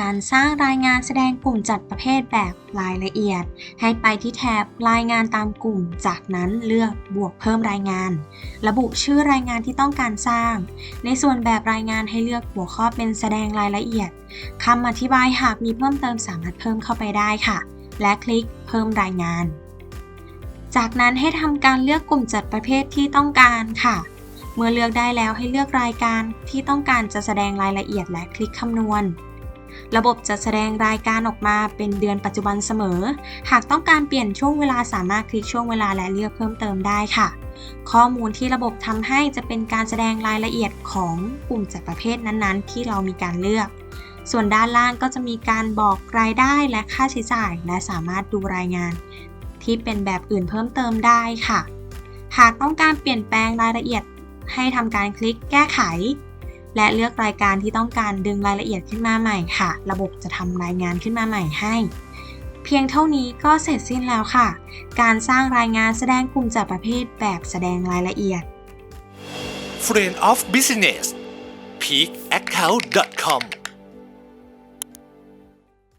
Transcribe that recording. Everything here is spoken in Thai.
การสร้างรายงานแสดงกลุ่มจัดประเภทแบบรายละเอียด ให้ไปที่แถบรายงานตามกลุ่ม จากนั้นเลือกบวกเพิ่มรายงาน ระบุชื่อรายงานที่ต้องการสร้าง ในส่วนแบบรายงานให้เลือกหัวข้อเป็นแสดงรายละเอียดคำอธิบายหากมีเพิ่มเติมสามารถเพิ่มเข้าไปได้ค่ะ และคลิกเพิ่มรายงาน จากนั้นให้ทำการเลือกกลุ่มจัดประเภทที่ต้องการค่ะเมื่อเลือกได้แล้วให้เลือกรายการที่ต้องการจะแสดงรายละเอียดและคลิกคำนวณ ระบบจะแสดงรายการออกมาเป็นเดือนปัจจุบันเสมอ หากต้องการเปลี่ยนช่วงเวลาสามารถคลิกช่วงเวลาและเลือกเพิ่มเติมได้ค่ะ ข้อมูลที่ระบบทำให้จะเป็นการแสดงรายละเอียดของกลุ่มจัดประเภทนั้นๆ ที่เรามีการเลือก ส่วนด้านล่างก็จะมีการบอกรายได้และค่าใช้จ่าย และสามารถดูรายงาน ที่เป็นแบบอื่นเพิ่มเติมได้ค่ะ หากต้องการเปลี่ยนแปลงรายละเอียดให้ทำการคลิกแก้ไข และเลือกรายการที่ต้องการดึงรายละเอียดขึ้นมาใหม่ค่ะ ระบบจะทำรายงานขึ้นมาใหม่ให้ เพียงเท่านี้ก็เสร็จสิ้นแล้วค่ะ การสร้างรายงานแสดงกลุ่มจัดประเภทแบบแสดงรายละเอียด Friend of Business peakaccount.com